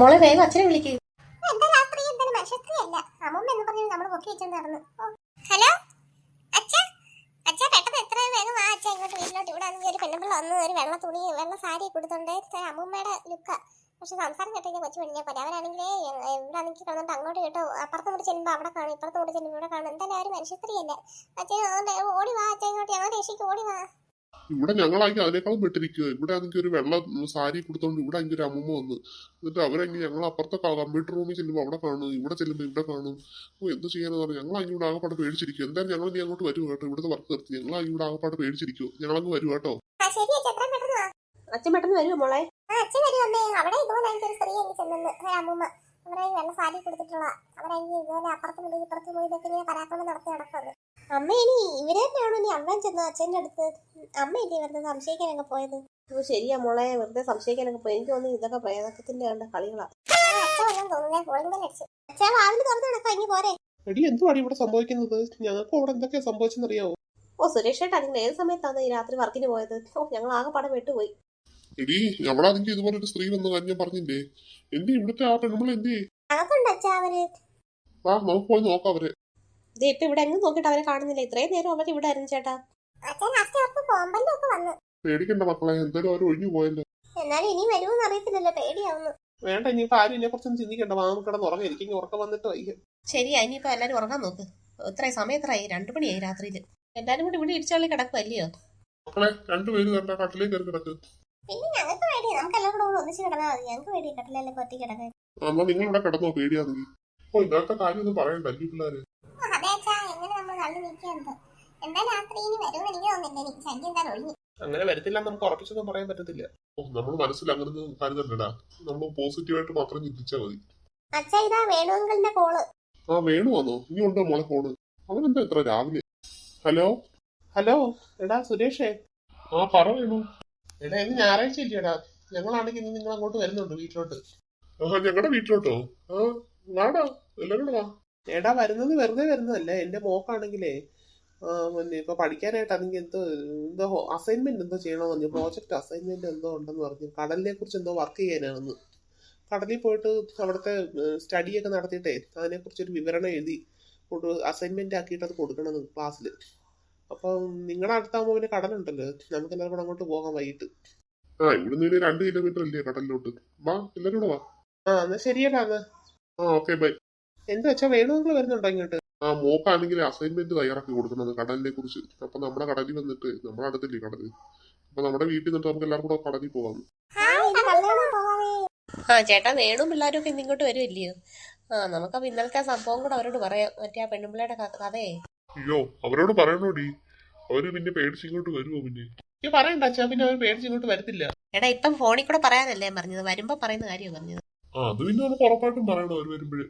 മോളെ വേഗം അച്ഛനെ വിളിക്ക്. മനുഷ്യസ്ത്രീയല്ല ഹലോ? അച്ഛ? അച്ഛ പെട്ടെന്ന് എത്രയും വേഗം ആ അച്ഛ. ഇങ്ങോട്ട് വീട്ടിലോട്ട്. ഇവിടെ ആണെങ്കിൽ ഒരു പെണ്ണുമ്പിള്ള വന്ന് ഒരു വെള്ള തുണി വെള്ള സാരി കൊടുത്തോണ്ട് അമ്മൂമ്മയുടെ ലുക്ക പക്ഷെ സംസാരം കേട്ടെങ്കിൽ കൊച്ചു പെണ്ണിനെ പോലെ. അവരാണെങ്കിൽ ഇവിടെ ആണെങ്കിൽ കിടന്നിട്ട് അങ്ങോട്ട് കേട്ടോ. അപ്പുറത്ത് മുറി ചെല്ലുമ്പോൾ അവിടെ കാണും ഇപ്പുറത്തും മുറി ചെല്ലുമ്പോൾ ഇവിടെ കാണും. എന്തായാലും അവർ അല്ലേ അച്ഛൻ ഓടി വാ അച്ഛൻ ഇങ്ങോട്ട്. ഞങ്ങളുടെ രക്ഷയ്ക്ക് ഓടി വാ. ഇവിടെ ഞങ്ങളാണെങ്കിൽ അതിനേക്കാളും പെട്ടിരിക്കുക. ഇവിടെ ആണെങ്കിൽ ഒരു വെള്ള സാരി കൊടുത്തോണ്ട് ഇവിടെ ആണെങ്കിൽ ഒരു അമ്മൂമ്മ വന്ന്. എന്നിട്ട് അവരെങ്കിൽ ഞങ്ങൾ അപ്പുറത്തെ കമ്പ്യൂട്ടർ റൂമിൽ ചെല്ലുമ്പോൾ അവിടെ കാണും ഇവിടെ ചെല്ലുമ്പോൾ ഇവിടെ കാണും. ഓ എന്ത് ചെയ്യാനെന്ന് പറഞ്ഞു. ഞങ്ങളാണെങ്കിൽ ഇവിടെ ആകെപ്പാട് പേടിച്ചിരിക്കും. എന്തായാലും ഞങ്ങൾ നീ അങ്ങോട്ട് വരും കേട്ടോ. ഇവിടുത്തെ വർക്ക് നിർത്തി. ഞങ്ങളാണെങ്കിൽ ഇവിടെ ആകെപ്പാട് പേടിച്ചിരിക്കും. ഞങ്ങളങ്ങ് വരും കേട്ടോ. അച്ഛൻ പെട്ടെന്ന് വാ. അച്ഛൻ പെട്ടെന്ന് വരുമോ മോളെ? ആ അച്ഛൻ വരുമമ്മേ അവിടെ ഇതുപോലെ എനിക്കൊരു സ്ത്രീ എനിക്ക് ചെന്നെന്ന് അമ്മൂമ്മ. അവരെ വെള്ള സാരി കൊടുത്തിട്ടുള്ള അവരായി ഇതുപോലെ അപ്പുറത്തും മുടി ഇപ്പുറത്തും മുടി ഇതൊക്കെ ഇങ്ങനെ പരാക്രമം നടത്തി നടക്കുന്നത്. അമ്മ ഇനി ഇവരെ തന്നെയാണോ ഇനി അമ്മ ചെന്ന് അച്ഛന്റെ അടുത്ത്? അമ്മ ഇനി വെറുതെ സംശയിക്കാനൊക്കെ പോയത്? ഓ ശരിയാ മോളെ വെറുതെ സംശയിക്കാനൊക്കെ പോയി. എനിക്ക് തോന്നുന്നു ഇതൊക്കെ പ്രേതത്തിന്റെ കണ്ട കളികളാണ് അച്ഛാ വാതിൽ തുറന്നു ഇനി പോരെ. എടി എന്തുവാണ് ഇവിടെ സംഭവിക്കുന്നത്? ഞങ്ങൾക്ക് അവിടെ എന്തൊക്കെയാ സംഭവിച്ചെന്നറിയാവോ? ഓ സുരേഷ് ഏട്ടാ നിങ്ങൾ ഏത് സമയത്താണ് ഈ രാത്രി വർക്കിന് പോയത്? ഓ ഞങ്ങൾ ആകെ പടം വിട്ടുപോയി എടി ഞങ്ങളാണെങ്കിൽ ഇതുപോലെ ഒരു സ്ത്രീ വന്ന കാര്യം ഞാൻ പറഞ്ഞില്ലേ? എന്തി ഇവിടുത്തെ ആ പെണ്ണുമ്പോൾ എന്തി അകത്തുണ്ട് അച്ഛാ അവർ? വാ നമുക്ക് പോയി നോക്കാം അവരെ. ദേ ഇപ്പൊ ഇവിടെ എങ്ങും നോക്കിയിട്ട് അവനെ കാണുന്നില്ല. ഇത്രയും നേരം അവർ ഇവിടെ ആയിരുന്നു ചേട്ടാ. പേടിക്കണ്ട മക്കളെ എന്തായാലും അവർ ഒഴിഞ്ഞു പോയല്ലോ? എന്നാലും ഇനി വരുമെന്ന് അറിയത്തില്ലല്ലോ പേടിയാവുന്നു. വേണ്ട ഇനിയിപ്പോ ആരും ഇതിനെ കുറിച്ചൊന്നും ചിന്തിക്കണ്ട. നമുക്ക് കിടന്ന് ഉറങ്ങി. എനിക്ക് ഉറക്കം വന്നിട്ട് വയ്യ. ശരിയാ ഇനിയിപ്പോ എല്ലാരും ഉറങ്ങാൻ നോക്ക്. എത്ര സമയം എത്രയായി? രണ്ടു മണിയായി രാത്രിയിൽ. എല്ലാരും കൂടി ഇവിടെ ഇടിച്ചാളി കിടക്കുമല്ലയോ മക്കളെ രണ്ടുപേരും കണ്ട കട്ടിലേക്ക് കയറി കിടക്ക്. പിന്നെ ഞങ്ങൾക്ക് പേടി നമുക്ക് എല്ലാം കൂടെ ഒന്നിച്ച് കിടന്നാൽ മതി. ഞങ്ങൾക്ക് പേടി കട്ടിലല്ലേ കൊത്തി കിടക്കാൻ. എന്നാ നിങ്ങൾ ഇവിടെ കിടന്നോ പേടിയാണെങ്കിൽ ഓ ഇന്നത്തെ കാര്യം ഒന്നും പറയണ്ട അല്ലേ പിള്ളേര് അതെ അച്ഛാ എങ്ങനെ നമ്മൾ കണ്ടു നിൽക്കുന്നത് എന്തായാലും രാത്രി ഇനി വരുമെന്ന് എനിക്ക് തോന്നുന്നില്ല. എനിക്ക് ശല്യം എന്തായാലും ഒഴിഞ്ഞു. അങ്ങനെ വരത്തില്ല നമുക്ക് ഉറപ്പിച്ചൊന്നും പറയാൻ പറ്റത്തില്ല. ഓ നമ്മൾ മനസ്സിൽ അങ്ങനെ കരുതണ്ടടാ. നമ്മൾ പോസിറ്റീവായിട്ട് മാത്രം ചിന്തിച്ചാൽ മതി. അച്ഛാ ഇതാ വേണുവെങ്കിലിന്റെ കോൾ. ആ വേണു വന്നോ? ഇനി ഉണ്ടോ മോളെ ഫോണ് അവനെന്താ ഇത്ര രാവിലെ? ഹലോ? ഹലോ എടാ സുരേഷേ. ആ പറ വേണു. എടാ ഇന്ന് ഞായറാഴ്ച ഇല്ലടാ. ഞങ്ങളാണെങ്കിൽ ഇന്ന് നിങ്ങൾ അങ്ങോട്ട് വരുന്നുണ്ട് വീട്ടിലോട്ട്. ആ ഞങ്ങളുടെ വീട്ടിലോട്ടോ? ആ വാടാ എല്ലാരും വാ. എടാ വരുന്നത് വെറുതെ വരുന്നതല്ല. എന്റെ മോക്കാണെങ്കിലേ പിന്നെ ഇപ്പൊ പഠിക്കാനായിട്ടാണെങ്കിൽ എന്തോ എന്തോ അസൈൻമെന്റ് എന്തോ ചെയ്യണമെന്ന് പറഞ്ഞു. പ്രോജക്റ്റ് അസൈൻമെന്റ് എന്തോ ഉണ്ടെന്ന് പറഞ്ഞു. കടലിനെ കുറിച്ച് എന്തോ വർക്ക് ചെയ്യാനാണെന്ന്. കടലിൽ പോയിട്ട് അവിടുത്തെ സ്റ്റഡിയൊക്കെ നടത്തിയിട്ടേ അതിനെക്കുറിച്ചൊരു വിവരണം എഴുതി കൊണ്ട് അസൈൻമെന്റ് ആക്കിയിട്ട് അത് കൊടുക്കണം ക്ലാസ്സിൽ അപ്പം നിങ്ങളുടെ അടുത്താകുമ്പോൾ പിന്നെ കടലുണ്ടല്ലോ. നമുക്ക് എല്ലാവരും കൂടെ അങ്ങോട്ട് പോകാം വൈകിട്ട്. ആ ഇവിടുന്ന് രണ്ട് കിലോമീറ്റർ അല്ലേ കടലിലോട്ട്. വാ എല്ലാരും കൂടെ വാ. ആ എന്നാ ശരിയടാ എന്നാ. ആ ഓക്കെ ബൈ എന്താ വെച്ചാ വേണമെങ്കിൽ വരുന്നുണ്ടോ ഇങ്ങോട്ട്? ആ മോക്കാണെങ്കിൽ അസൈൻമെന്റ് തയ്യാറാക്കി കൊടുക്കുന്നത് കടലിനെ കുറിച്ച്. അപ്പൊ നമ്മുടെ കടലിൽ വന്നിട്ട് നമ്മുടെ അടുത്തില്ലേ കടൽ? അപ്പൊ നമ്മുടെ വീട്ടിൽ നിന്നിട്ട് നമുക്ക് എല്ലാവർക്കും കൂടെ കടലിൽ പോവാം ആ ചേട്ടാ വേണും പിള്ളേരും ഒക്കെ ഇന്ന് ഇങ്ങോട്ട് വരുമല്ലയോ ആ നമുക്കപ്പൊ ഇന്നലത്തെ സംഭവം കൂടെ അവരോട് പറയാം. മറ്റേ ആ പെണ്ണുമ്പിള്ളയുടെ ക- കഥയെ. അയ്യോ അവരോട് പറയണോടി. അവർ പിന്നെ പേടിച്ചിങ്ങോട്ട് വരുമോ പിന്നെ? ഈ പറയണ്ട അച്ഛാ. പിന്നെ അവർ പേടിച്ച് ഇങ്ങോട്ട് വരത്തില്ല. എടാ ഇപ്പം ഫോണിൽ കൂടെ പറയാനല്ലേ പറഞ്ഞത്? വരുമ്പോ പറയുന്ന കാര്യം പറഞ്ഞത്. ആ അത് പിന്നെ നമുക്ക് ഉറപ്പായിട്ടും പറയണം അവർ വരുമ്പോഴേ.